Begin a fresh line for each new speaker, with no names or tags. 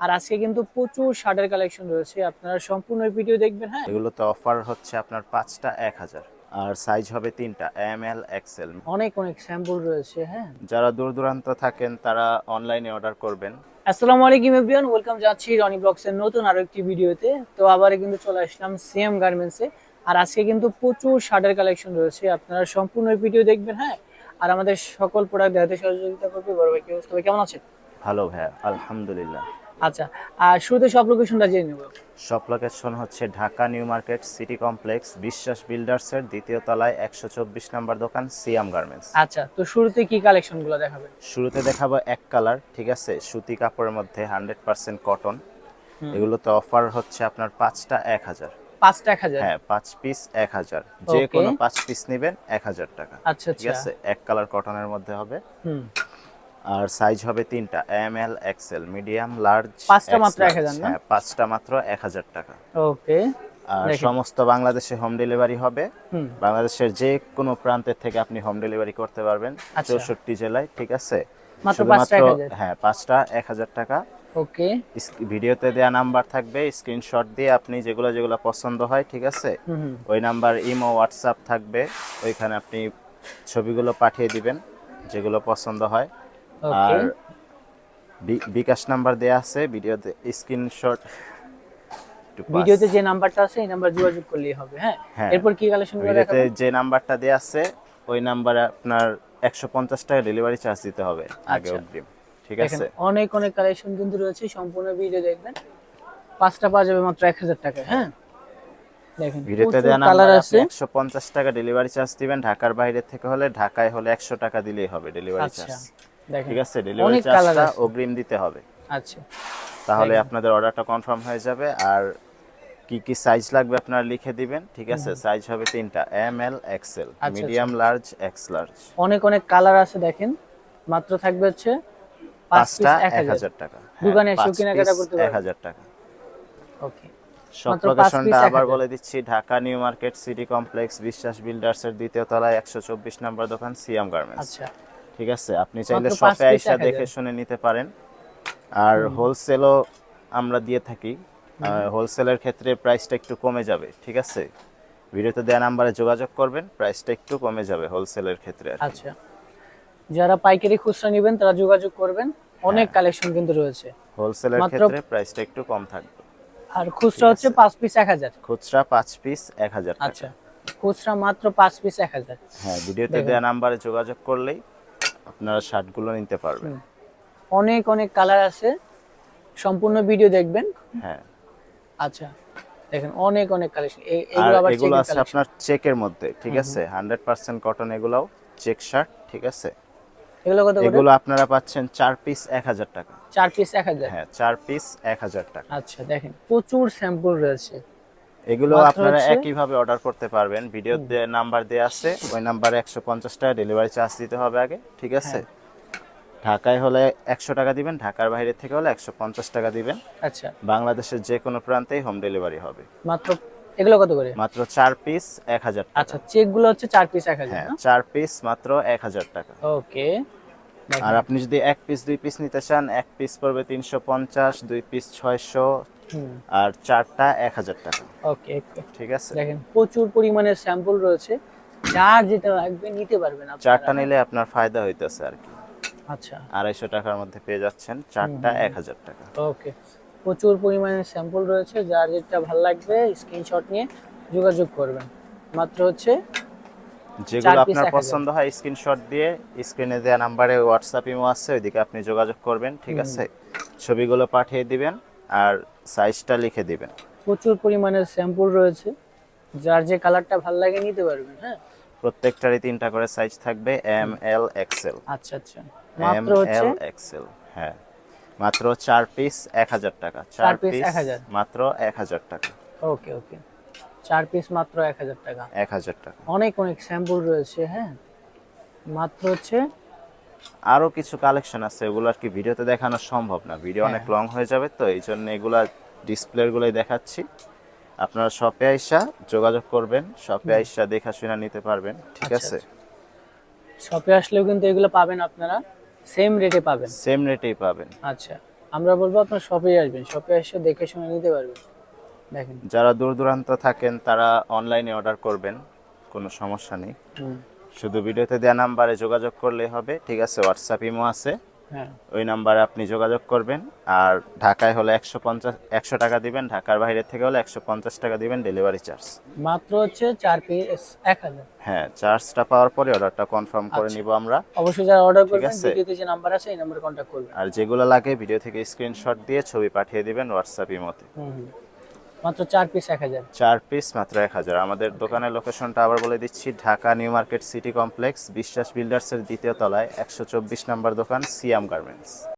আর আজকে কিন্তু প্রচুর শার্টের কালেকশন রয়েছে। আপনারা সম্পূর্ণ ভিডিও দেখবেন হ্যাঁ?
এগুলোতে অফার হচ্ছে আপনার পাঁচটা এক হাজার। আর সাইজ হবে তিনটা এম এল এক্সেল
অনেক অনেক স্যাম্পল রয়েছে হ্যাঁ?
যারা দূর দূরান্ত থাকেন তারা অনলাইনে অর্ডার করবেন।
আসসালামু আলাইকুম এভরিওয়ান ওয়েলকাম যাচ্ছি রনি ব্লগসের নতুন আরও একটি ভিডিওতে তো আবার কিন্তু চলে আসলাম সিএম গার্মেন্টসে আর আজকে কিন্তু প্রচুর শার্টের কালেকশন রয়েছে। আপনারা সম্পূর্ণ ভিডিও দেখবেন হ্যাঁ? আর আমাদের সকল প্রোডাক্ট দেখাতে সহযোগিতা করবে বড় ভাই? কেমন আছেন?
ভালো ভাইয়া আলহামদুলিল্লাহ।
আচ্ছা আর শুরুতে সব লোকেশনটা জেনে নেব।
সব লোকেশন হচ্ছে Dhaka new market city complex Biswas বিল্ডার্সের দ্বিতীয় তলায় একশো চব্বিশ নম্বর দোকান সিয়াম গার্মেন্টস।
আচ্ছা তো শুরুতে কি কালেকশনগুলো দেখাবেন
শুরুতে দেখাবো এক কালার ঠিক আছে? সুতি কাপড়ের মধ্যে হান্ড্রেড পার্সেন্ট কটন। এগুলোতে অফার হচ্ছে আপনার পাঁচটা এক হাজার।
পাঁচটা এক হাজার?
হ্যাঁ পাঁচ পিস এক হাজার। যে কোনো পাঁচ পিস নেবেন এক হাজার টাকা।
আচ্ছা
ঠিক
আচ্ছা।
আছে? এক কালার কটনের মধ্যে হবে।
হুম।
আর সাইজ হবে তিনটা M L XL medium large
পাঁচটা মাত্র 1000 না?
হ্যাঁ পাঁচটা মাত্র এক হাজার টাকা।
ওকে
আর সমস্ত বাংলাদেশে হোম ডেলিভারি হবে। বাংলাদেশের যে কোনো প্রান্তের থেকে আপনি হোম ডেলিভারি করতে পারবেন।
আচ্ছা।
চৌষট্টি জেলায় ঠিক আছে? শুধুমাত্র হ্যাঁ পাঁচটা এক হাজার টাকা।
ওকে।
ভিডিওতে দেওয়া নাম্বার থাকবে স্ক্রিনশট দিয়ে আপনি যেগুলো যেগুলো পছন্দ হয় ঠিক আছে? ওই নাম্বার ইমো হোয়াটসঅ্যাপ থাকবে। ওইখানে আপনি ছবিগুলো পাঠিয়ে দিবেন যেগুলো পছন্দ হয়। আর বিকাশ নাম্বার দেয়া আছে ভিডিওতে স্ক্রিনশট
ভিডিওতে যে নাম্বারটা আছে এই নাম্বার যোগাযোগ করলেই হবে হ্যাঁ?
হ্যাঁ।
এরপর কি কালেকশনগুলো
ভিডিওতে যে নাম্বারটা দেয়া আছে ওই নাম্বারে আপনার একশো পঞ্চাশ টাকা ডেলিভারি চার্জ দিতে হবে আগে
আচ্ছা।
অগ্রিম। ঠিক
দেখেন
আছে
অনেক অনেক কালেকশন কিন্তু রয়েছে সম্পূর্ণ ভিডিও দেখবেন। পাঁচটা পাওয়া যাবে মাত্র এক হাজার টাকায় হ্যাঁ? দেখেন
ভিডিওতে দেওয়া নাম্বার
আছে
একশো পঞ্চাশ টাকা ডেলিভারি চার্জ দিবেন ঢাকার বাইরে থেকে হলে ঢাকায় হলে একশো টাকা দিলেই হবে ডেলিভারি
আচ্ছা।
চার্জ ঠিক আছে ডেলিভারি চার্জটা অগ্রিম দিতে হবে।
আচ্ছা।
তাহলে আপনাদের অর্ডারটা কনফার্ম হয়ে যাবে আর কি কি সাইজ লাগবে আপনারা লিখে দিবেন ঠিক আছে? সাইজ হবে তিনটা M L XL. Medium large X large
অনেক অনেক কালার আছে দেখেন। মাত্র থাকবে হচ্ছে
পাঁচটা
এক হাজার।
টাকা।
দোকানে
হ্যাঁ,
এসেও কেনাকাটা করতে
এক হাজার টাকা।
ওকে।
সব লোকেশনটা আবার বলে দিচ্ছি Dhaka new market city complex Biswas builders এর দ্বিতীয় তলায় একশো চব্বিশ নম্বর দোকান সিয়াম গার্মেন্টস।
আচ্ছা।
ঠিক আছে? আপনি চাইলে শপে এসে দেখে শুনে নিতে পারেন। আর হোলসেলও আমরা দিয়ে থাকি। হোলসেলের ক্ষেত্রে প্রাইসটা একটু কমে যাবে ঠিক আছে? ভিডিওতে দেওয়া নাম্বারে যোগাযোগ করবেন প্রাইসটা একটু কমে যাবে হোলসেলের ক্ষেত্রে
আচ্ছা। যারা পাইকারি খুচরা নেবেন তারা যোগাযোগ করবেন। অনেক
হ্যাঁ।
কালেকশন কিন্তু রয়েছে।
হোলসেলের ক্ষেত্রে প্রাইসটা একটু কম থাকবে।
আর খুচরা হচ্ছে পাঁচ পিস এক হাজার।
খুচরা পাঁচ পিস এক হাজার টাকা।
আচ্ছা। খুচরা মাত্র পাঁচ পিস এক হাজার।
হ্যাঁ ভিডিওতে। দেওয়া নাম্বারে যোগাযোগ করলেই আপনারা শার্টগুলো নিতে পারবেন।
অনেক অনেক কালার আছে। সম্পূর্ণ ভিডিও দেখবেন।
হ্যাঁ।
আচ্ছা দেখেন অনেক অনেক কালেকশন এগুলো আবার
এগুলো আছে আপনার চেকের মধ্যে ঠিক আছে? হান্ড্রেড পার্সেন্ট কটন এগুলাও চেক শার্ট ঠিক আছে?
এগুলো কত
এগুলো আপনারা পাচ্ছেন চার পিস এক হাজার টাকা।
চার পিস এক হাজার?
হ্যাঁ চার পিস এক হাজার টাকা।
আচ্ছা দেখেন প্রচুর স্যাম্পল রয়েছে।
এগুলো আপনারা একইভাবে অর্ডার করতে পারবেন। ভিডিও নাম্বার দেওয়া আছে ওই নাম্বারে একশো পঞ্চাশ টাকা ডেলিভারি চার্জ দিতে হবে আগে ঠিক আছে?
হ্যাঁ।
ঢাকায় হলে একশো টাকা দিবেন ঢাকার বাইরে থেকে হলে একশো পঞ্চাশ টাকা দিবেন।
আচ্ছা।
বাংলাদেশের যে কোনো প্রান্তেই হোম ডেলিভারি হবে।
মাত্র এগুলো কত করে?
মাত্র চার পিস এক হাজার
আচ্ছা চেকগুলো হচ্ছে চার পিস এক হাজার
হ্যাঁ চার পিস মাত্র এক হাজার টাকা।
ওকে।
আর আপনি যদি এক পিস দুই পিস নিতে চান এক পিস পড়বে তিনশো পঞ্চাশ দুই পিস ছয়শো আর চারটা এক হাজার টাকা।
ওকে
ঠিক আছে?
দেখেন প্রচুর পরিমাণে স্যাম্পল রয়েছে। যার যেটা লাগবে নিতে পারবেন
চারটা নিলে আপনার ফায়দা হইতেছে আর কি।
আচ্ছা।
আড়াইশো টাকার মধ্যে পেয়ে যাচ্ছেন চারটা এক হাজার টাকা।
ওকে। প্রচুর পরিমাণে স্যাম্পল রয়েছে। যার যেটা ভালো লাগবে স্ক্রিনশট নিয়ে যোগাযোগ করবেন। মাত্র হচ্ছে
যেগুলো আপনার পছন্দ হয় স্ক্রিনশট দিয়ে স্ক্রিনে দেওয়া নাম্বারে হোয়াটসঅ্যাপ ইমো আছে ওইদিকে আপনি যোগাযোগ করবেন ঠিক আছে? ছবিগুলো পাঠিয়ে দিবেন। আর সাইজটা লিখে দিবেন।
প্রচুর পরিমাণে স্যাম্পল রয়েছে। যার যে কালারটা ভালো লাগে নিতে পারবেন হ্যাঁ?
প্রত্যেকটারই তিনটা করে সাইজ থাকবে এম এল এক্সেল
আচ্ছা আচ্ছা।
এম এল এক্সেল হ্যাঁ। মাত্র চার পিস এক হাজার টাকা।
চার
পিস মাত্র এক হাজার টাকা।
ওকে ওকে। চার পিস মাত্র এক হাজার টাকা।
এক হাজার টাকা।
অনেক অনেক স্যাম্পল রয়েছে হ্যাঁ? মাত্র হচ্ছে
আরও কিছু কালেকশন আছে এগুলো আর কি ভিডিওতে দেখানো সম্ভব না। ভিডিও অনেক
হ্যাঁ।
লং হয়ে যাবে তো এই জন্য এগুলা ডিসপ্লের গুলোই দেখাচ্ছি। আপনারা শপে আইসা যোগাযোগ করবেন শপে আইসা দেখা শুনে নিতে পারবেন ঠিক
আচ্ছা,
আছে?
শপে আসলেও কিন্তু এগুলো পাবেন আপনারা সেম রেটে পাবেন।
সেম রেটেই পাবেন।
আচ্ছা আমরা বলব আপনার শপে আসবেন শপে এসে দেখে শুনে নিতে পারবেন। দেখেন।
যারা দূর দূরান্ত থাকেন তারা অনলাইনে অর্ডার করবেন কোনো সমস্যা নেই। শুধু ভিডিওতে দেওয়া নাম্বারে যোগাযোগ করলেই হবে। ঠিক আছে হোয়াটসঅ্যাপ ইমো আছে।
হ্যাঁ।
ওই নাম্বারে আপনি যোগাযোগ করবেন। আর ঢাকায় হলে একশো পঞ্চাশ একশো টাকা দিবেন। ঢাকার বাইরে থেকে হলে একশো পঞ্চাশ টাকা দিবেন ডেলিভারি চার্জ।
মাত্র হচ্ছে চার পিস এক হাজার।
হ্যাঁ চার্জটা পাওয়ার পরে অর্ডারটা কনফার্ম করে
আচ্ছা।
নিব আমরা।
অবশ্যই যারা অর্ডার করবেন। ভিডিওতে যে নাম্বার আছে এই নাম্বারে কন্ট্যাক্ট করবেন।
আর যেগুলো লাগে ভিডিও থেকে স্ক্রিনশট দিয়ে ছবি পাঠিয়ে দিবেন হোয়াটসঅ্যাপ ইমোতে।
মাত্র চার পিস এক হাজার।
চার পিস মাত্র এক হাজার। আমাদের দোকানের লোকেশনটা আবার বলে দিচ্ছি Dhaka new market city complex Biswas বিল্ডার্সের দ্বিতীয় তলায় একশো চব্বিশ নম্বর দোকান সিয়াম গার্মেন্টস।